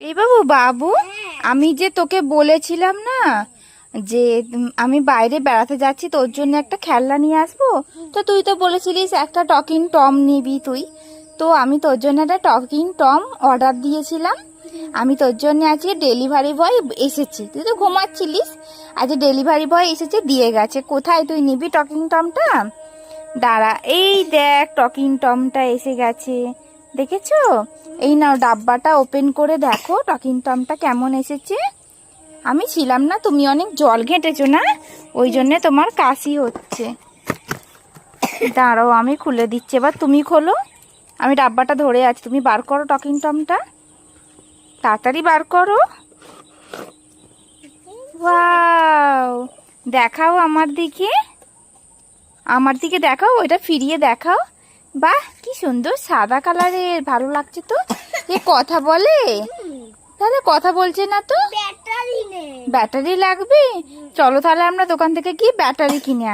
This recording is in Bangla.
এই বাবু বাবু, আমি যে তোকে বলেছিলাম না যে আমি বাইরে বেড়াতে যাচ্ছি, তোর জন্য একটা খেলনা নিয়ে আসব? তো তুই তো বলেছিলিস একটা টকিং টম নিবি তুই। তো আমি তোর জন্য একটা টকিং টম অর্ডার দিয়েছিলাম। আমি তোর জন্য আজকে ডেলিভারি বয় এসেছি। তুই তো ঘুমাচ্ছিলিস। আজ ডেলিভারি বয় এসেছে, দিয়ে গেছে। কোথায় তুই নিবি টকিং টমটা? দাঁড়া, এই দেখ টকিং টমটা এসে গেছে। দেখেছ? এই নাও, ডাব্বাটা ওপেন করে দেখো টকিং টমটা কেমন এসেছে। আমি ছিলাম না, তুমি অনেক জল ঘেঁটেছো না? ওই জন্য তোমার কাশি হচ্ছে। দাঁড়াও, আমি খুলে দিচ্ছি, এবার তুমি খোলো। আমি ডাব্বাটা ধরে আছি, তুমি বার করো টকিং টমটা তাড়াতাড়ি বার করো। ওয়াও দেখাও আমার দিকে। আমার দিকে দেখাও, ওইটা ফিরিয়ে দেখাও। বাহ কি সুন্দর সাদা কালারের ভালো লাগছে তো। এ কথা বলে? তাহলে কথা বলছে না তো? ব্যাটারি লাগবে? চলো তাহলে আমরা দোকান থেকে গিয়ে ব্যাটারি কিনে